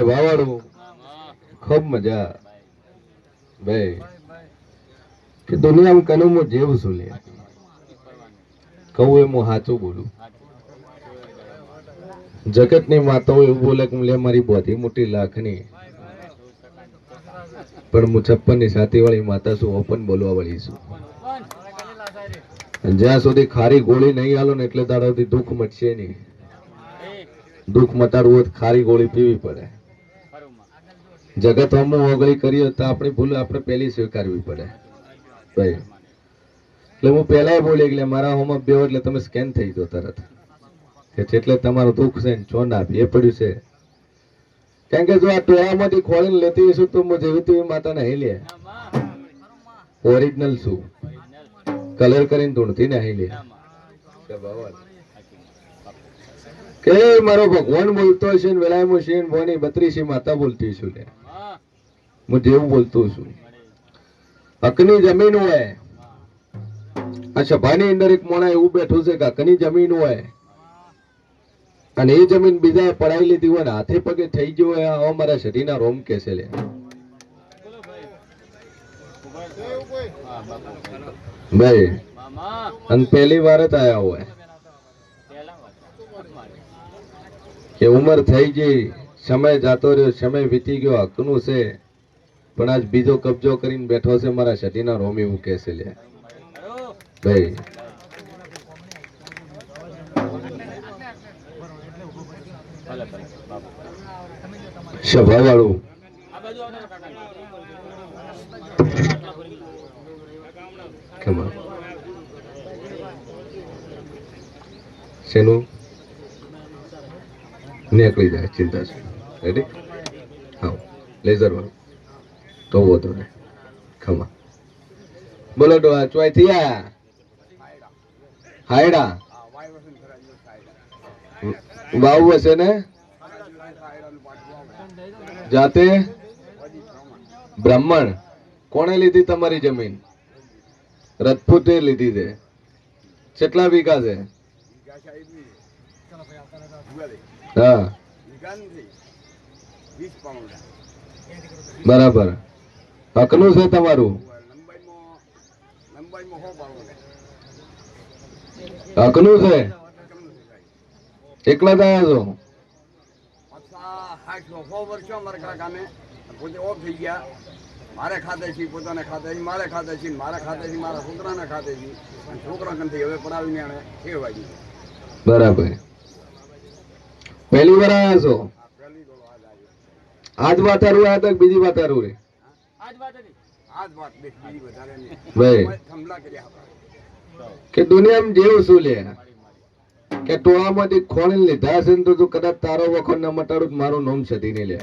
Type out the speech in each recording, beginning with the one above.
એ વાવાડું ખૂબ મજા. ભાઈ, કે દુનિયામાં કનું હું જેવું શું લે. કહું એ હું સાચું બોલું. જગતની માતાઓ એવું બોલે કે મારી બધી મોટી લાખની. પણ હું છપ્પનની સાથી વાળી માતા છું, ઓપન બોલવા વાળી છું. જ્યાં સુધી ખારી ગોળી નહીં આલો ને એટલે તારાથી દુઃખ મટશે નહીં. દુઃખ મટાડવું હોય ખારી ગોળી પીવી પડે. જગત અમુક ઓગળી કરીએ તો આપણી ભૂલ આપણે પહેલી સ્વીકારવી પડે. ભાઈ, એટલે હું પહેલા બોલી એટલે મારા હોમાં બે એટલે તમે સ્કેન થઈ ગયો તરત. કે જેટલે તમારું દુઃખ છે ને છો ના આપી, એ પડ્યું છે. કારણ કે જો આ ટોળામાંથી ખોળીને લેતી હશું તો હું જેવી તેવી માતા નહીં લે. ઓરિજિનલ છું. કલર કરીને ધૂણથી નહીં લે. કે મારો ભગવાન બોલતો ને વેલાય હું શીન ભોની બત્રીસી માતા બોલતી છું લે. હું જેવું બોલતો છું. હકની જમીન હોય. આ સભાની અંદર એક મોણા એવું બેઠું છે કે હકની જમીન હોય. અને એ જમીન બીજાએ પડાવી લીધી હોય ને હાથે પગે થઈ ગયો હોય, આવા મારા શરીરના રોમ કેસે લે. ભાઈ, અને પહેલી વાર જ આવ્યા હોય. કે ઉંમર થઈ ગઈ, સમય જાતો રહ્યો, સમય વીતી ગયો, હકનું છે. પણ આજ બીજો કબજો કરીને બેઠો છે મારા શરીરના રોમી એવું છે લે ભાઈ સભા વાળું શેનું જાય, ચિંતા છે. રેડી હા લેઝર વાળું. તો વધુ ને ખમા. બોલો તો ચોય થયા? હાયડા? વાવ હશે ને? જાતે? બ્રાહ્મણ. કોણે લીધી તમારી જમીન? રજપૂતે લીધી છે. કેટલા વીઘા છે? હા. બરાબર. હકનું છે તમારું? હકનું છે? એકલા જ આવ્યા છો? મારે ખાતે છે પોતાને ખાતે છે મારે ખાતે છે મારે ખાતે છે મારા છોકરાને ખાતે છે અને છોકરા કંથી હવે પડાવીને ફેરવાઈ દીધું બરાબર. પહેલી વાર આવ્યા છો? આજ વાતારું આવ્યા હતા બીજી વાતારું રે કે દુનિયામાં જેવું શું લે? કે ટોળામાંથી ખોણી લીધા હશે ને તો તું કદાચ તારો વખત ના મટાડું મારું નોમ છતી નહીં લે.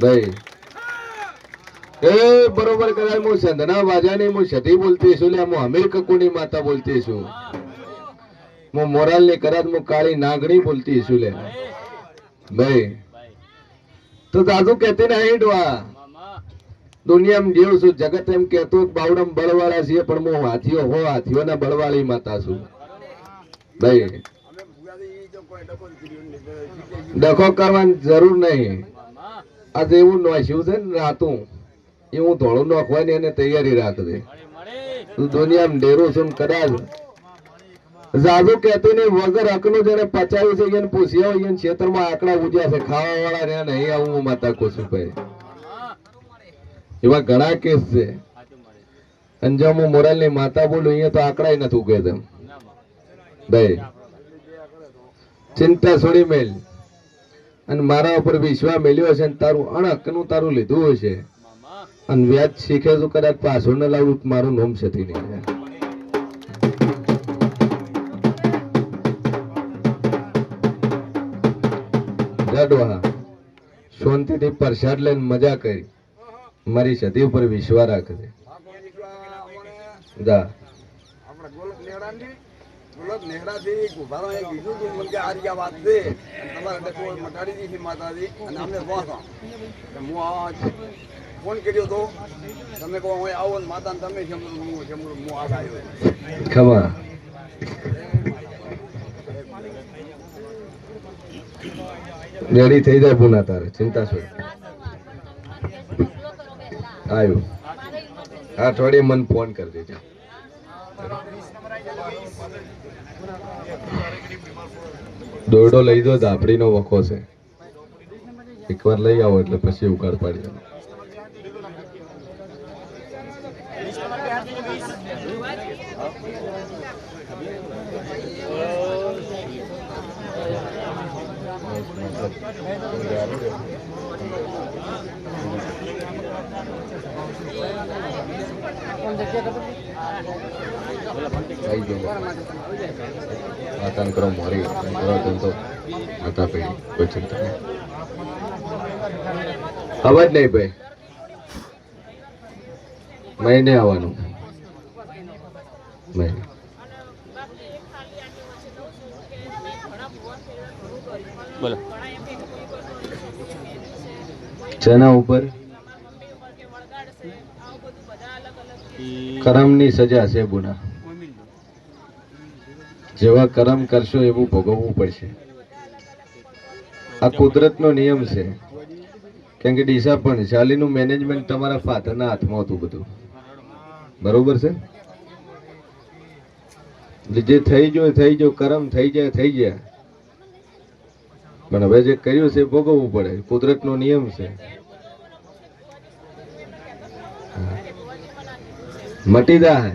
ભાઈ. એ બરોબર કદાચ હું સંધના વાજાની હું છતી બોલતી છું લે હું અમીર કકુની માતા બોલતી છું. હું મોરાલની કદાચ હું કાળી નાગણી બોલતી છું લે. ભાઈ. તો દાદુ કહેતી નહીં ડોઆ દુનિયામાં જેવું છું, જગત એમ કહેતું બાવડમ બળવાળા છીએ, પણ હું હાથીઓ હો હાથીઓના બળવાળી માતા છું. નહીં ડખો કરવાની જરૂર નહીં. આ જેવું નોશ્યું છે ને રાતું. એ હું ધોળું નોખવાની એને તૈયારી રાખજે. દુનિયામાં ડેરો છું કદાચ. જાદુ કહેતી નહીં, વગર હકનું જેને પચાવ્યું છે એને પૂછ્યા હોય એને ક્ષેત્રમાં આંકડા ઉજ્યા છે. ખાવા વાળા રહ્યા નહીં, આવું હું માતા કુસુભાઈ એવા ઘણા કેસ છે. અંજામો મોરાલની માતા બોલું, અહીંયા તો આંકડાય નથી ઉગે ચિંતા છોડી મેલ. અને મારા ઉપર વિશ્વા મેલ્યો હશે ને તારું અણહકનું તારું લીધું હશે. અને વ્યાજ શીખે તો કદાચ પાછળ ન લાવું, મારું નોમ છે નહીં જાડવા, શાંતિથી પ્રસાદ લઈને મજા કરી. મારી છતી ઉપર વિશ્વાસ રાખજે દા આપણે ગોલક નેહડાની ગોલક નેહડાથી ગુભારો એક કીધું હતું મને કે આ વાત છે. અને તમારે ડકો મટાડી દીધી માતાજી? અને અમને પહોંચો કે હું આ ફોન કર્યો તો તમે કહો હું આવો ને માતાને તમે જમરું હું જમરું હું આ આવ્યો ખમા રેડી થઈ જાય પુના તારે ચિંતા છોડ આવ્યું. આ અઠવાડિયે મને ફોન કરી દેજો. દોરડો લઈ દો ધાપડીનો વખો છે. એકવાર લઈ આવો એટલે પછી ઉકાળ પાડી આવો. આવી મારી ધંધો માતા ભાઈ કોઈ ચિંતા નહીં અવાજ નહીં ભાઈ મહિને આવવાનું મહિને બોલો ઉપર કરમની સજા છે ગુના જેવા કરમ કરશો એવું ભોગવવું પડશે. આ કુદરતનો નિયમ છે. કેમ કે ડીસા પણ શાલીનું મેનેજમેન્ટ તમારા ફાધરના હાથમાં હતું બધું. બરોબર છે? જે થઈ ગયો થઈ ગયો, કરમ થઈ જાય, થઈ ગયા. પણ હવે જે કર્યું છે ભોગવવું પડે. કુદરતનો નિયમ છે. મટી જા હે.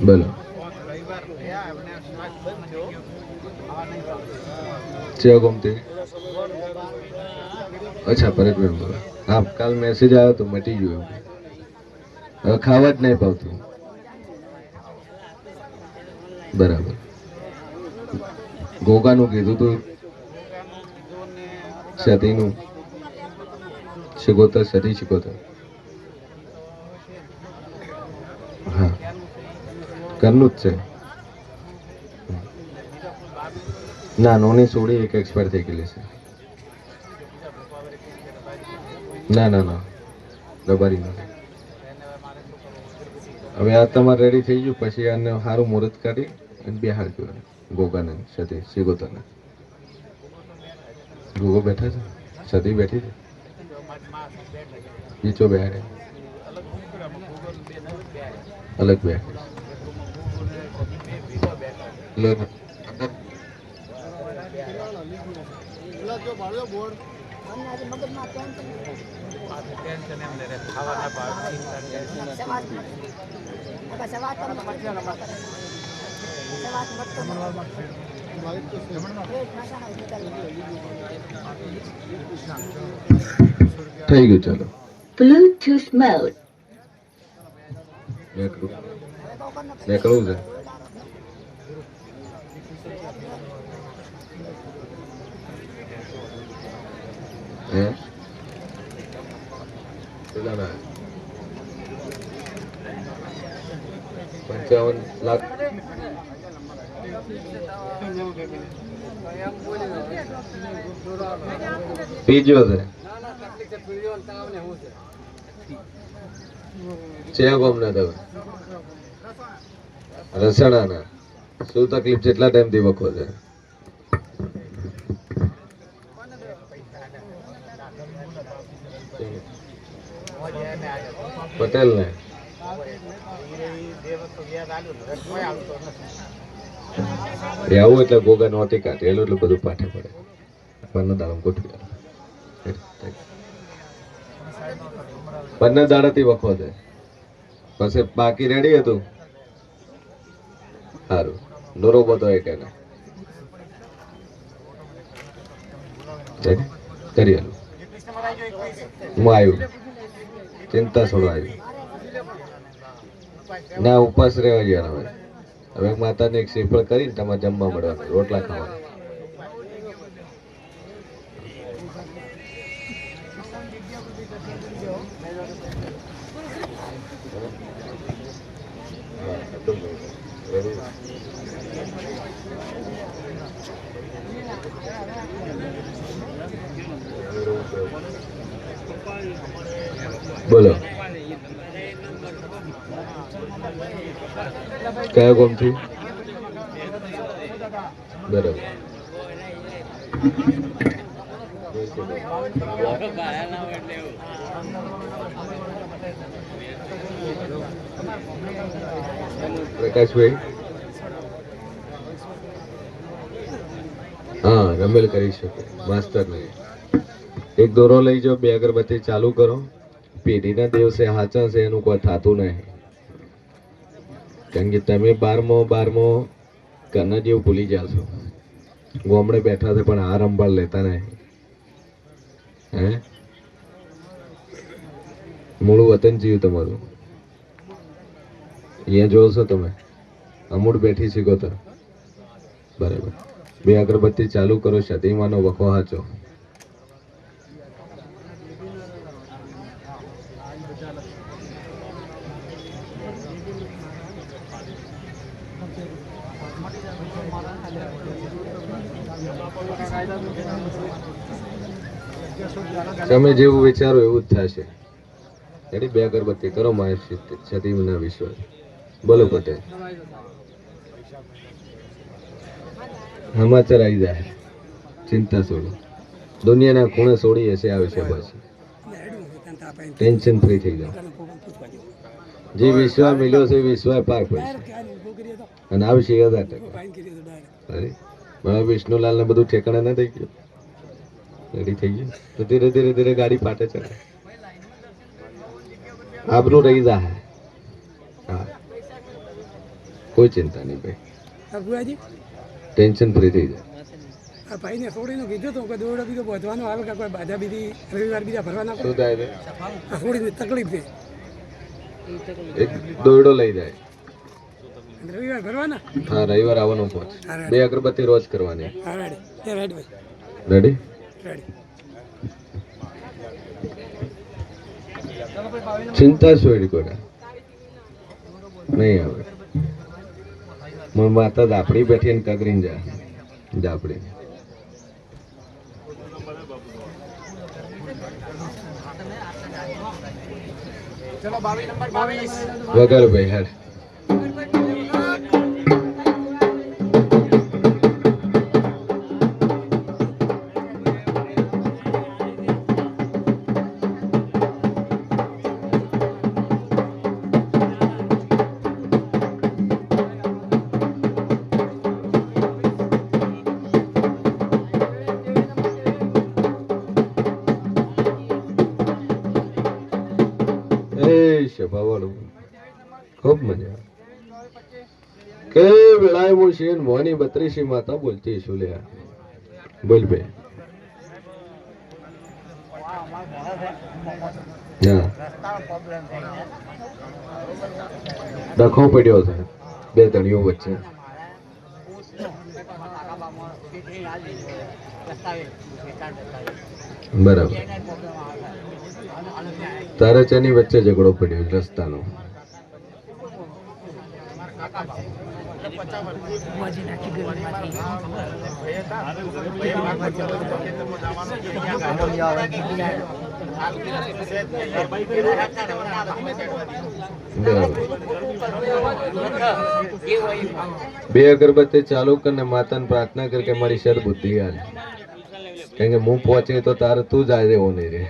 બોલો. છે ગમતી. અચ્છા પરેશભાઈ બોલો. હા, કાલ મેસેજ આવ્યો તો મટી ગયો હવે ખાવા જ નહીં પાવતું બરાબર. ગોગાનું કીધું તું. સતીનું શિકોતર સદી શિકોતર હા. ઘરનું જ છે. ના, નોની સોડી એક એક્સપાયર થઈ ગયેલી છે. ના ના ના. રબારી નથી. હવે આ તમારે રેડી થઈ ગયું, પછી આને સારું મુહૂર્ત કાઢી અને ગયો ગોગાને સતી શિકોતરને ગોગો બેઠા છે? સતી બેઠી છે? નીચો બેહાડે. અલગ બેહાડે. એટલે થઈ ગયું ચાલો Bluetooth mode. નીકળું નીકળવું છે હે કેટલાના પંચાવન લાખ પીજો છે. છે ગોમના તમે. રસણાના. શું તકલીફ કેટલા ટાઈમથી વખો છે? પટેલ ને આવું એટલે ગોગા નોટી કાઢે એલું એટલે બધું પાઠે પડે. પન્ના દાડમ ગોઠવી. પન્ના દાડાથી વખો છે પછી બાકી રેડી હતું સારું નોરો બધો એક કે કરી આલું. હું આવ્યું ચિંતા છોડો આવ્યું ના, ઉપવાસ રહેવા ગયા હવે. હવે માતાને એક શ્રીફળ કરીને તમારે જમવા મળવાનું રોટલા ખાવાના બોલો કયા ગામથી? બરાબર. પ્રકાશભાઈ? હા, રમેલ કરી શકે. એક દોરો લઈ જાઓ, બે અગરબત્તી ચાલુ કરો. પેઢીના દિવસે હાચા છે, એનું કોઈ થતું નહીં. કારણ કે તમે બારમો બારમો ઘરના જેવું ભૂલી જાશો ગોમડે બેઠા છે, પણ આ રંભાળ લેતા નહીં. હે? મૂળ વતન જીવ તમારું. અહીંયા છો તમે. અમૂળ બેઠી શીખો તો બરાબર. બે અગરબત્તી ચાલુ કરો સતીમાનો વખો હાચો. તમે જેવું વિચારો એવું જ થશે. એની બે અગરબત્તી કરો, મારી સતીના વિશ્વાસ. બોલો પટેલ. સમાચાર આવી જાય. ચિંતા છોડો. દુનિયાના ખૂણે છોડી હશે આ છે બસ. ટેન્શન ફ્રી થઈ જાઓ. જે વિશ્વાસ મિલ્યો છે એ વિશ્વાસ પાર પડશે અને આવશે હજાર ટકા અરે મારા વિષ્ણુલાલ ને બધું ઠેકાણે ના થઈ ગયું. રેડી થઈ ગયું તો ધીરે ધીરે ધીરે ગાડી પાટે ચડે આબરું રહી જાય હા. કોઈ ચિંતા નહીં ભાઈ. ટેન્શન ફ્રી થઈ જાય. આ ભાઈને છોડીને કીધું તો કે બીજો બાંધવાનો આવે કે કોઈ બાધા બીજી રવિવાર બીજા ભરવાના શું થાય છોડીને તકલીફ છે. એક દોરડો લઈ જાય. રવિવાર ભરવાના? હા રવિવાર આવવાનો પહોંચ બે અગરબત્તી રોજ કરવાની. રેડી. ચિંતા છોડી કોડા નહીં આવે. મારી માતા દાપડી બેઠી ને કગરીને જા દાપડી વગર ભાઈ હેડ શભાવાળું ખૂબ મજા કે વેળાએ હું શેન મોની બત્રીસી માતા બોલતી છું લ્યા બોલ બે. ડખો પડ્યો છે. બે તળીઓ વચ્ચે. બરાબર. તારે તેની વચ્ચે ઝઘડો પડ્યો રસ્તાનો. બે અગરબત્તી ચાલુ કરીને માતાને પ્રાર્થના કર કે મારી સદ બુદ્ધિ હાલ કારણ કે હું પહોંચે તો તારે તું જ આજે એવો નહીં રે.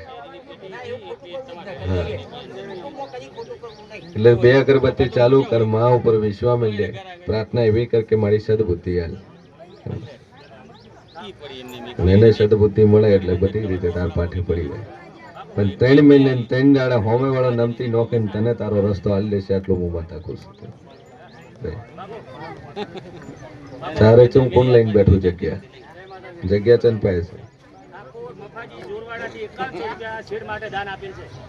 એટલે બે અગરબત્તી ચાલુ કર, મા ઉપર વિશ્વાસ મળે પ્રાર્થના એવી કર કે મારી સદબુદ્ધિ હાલ. એને સદબુદ્ધિ મળે એટલે બધી રીતે તાર પાઠે પડી જાય. પણ ત્રણ મહિને ત્રણ દાડા હોમે વાળો નમતી નોખીને તને તારો રસ્તો હાલી લેશે આટલું હું માતા ખુશ છું. તારે ચું કોણ લઈને બેઠું જગ્યા? જગ્યા ચંદ પાસે.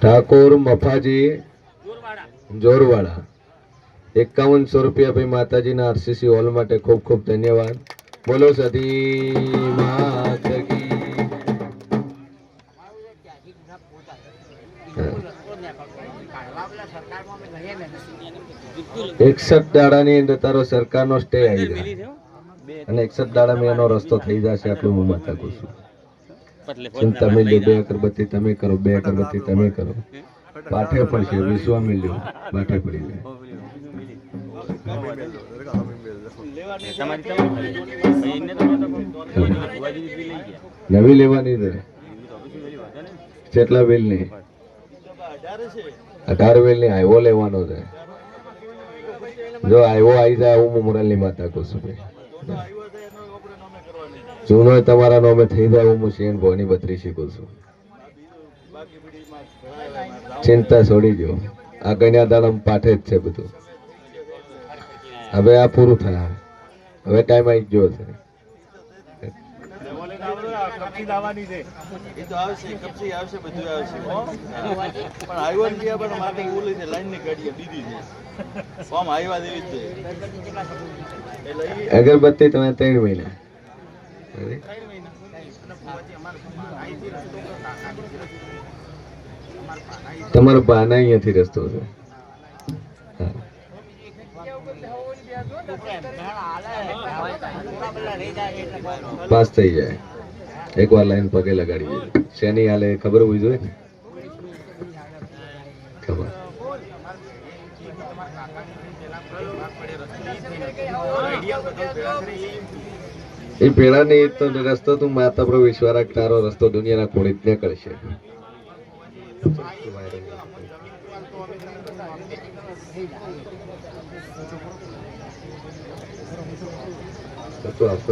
ઠાકોર મફાજી જોરવાડા. એકાવનસો રૂપિયા ભાઈ માતાજીના આરસીસી હોલ માટે ખૂબ ખૂબ ધન્યવાદ. બોલો સધી એકસઠ દાડાની અંદર તારો સરકારનો સ્ટે આવી જાય. અને એકસઠ દાડામાં એનો રસ્તો થઈ જશે આટલું હું માતા કહું છું તમે લો બે અગરબત્તી તમે કરો બે અગરબત્તી તમે કરો. પાઠે પડશે વિશ્વા મિલ્યો. પાઠે પડી જાય. નવી લેવાની છે. કેટલા વેલની અઢાર વેલની આવ્યો લેવાનો છે. જો આવ્યો આવી જાય હું મુરલની માતા કહું છું ભાઈ. જૂનો તમારા નામે થઈ જાય હું શેન ભોની બત્રી શીખું છું. ચિંતા છોડી દો આ કન્યાદાનમ પાઠે જ છે બધું. હવે આ પૂરું થયા હવે ટાઈમ આવી ગયો છે. અગરબત્તી તમે ત્રણ મહિના. Ready? તમારો પાના અહીંયાથી રસ્તો છે. પાસ થઈ જાય. એકવાર લાઈન પગે લગાડી શેની હાલે ખબર હોવી જોઈએ ને? ખબર. એ પેલા ની તો રસ્તો તું માતા પ્રભુ ઈશ્વરા તારો રસ્તો દુનિયાના કોણી જ ન કરશે તો આપો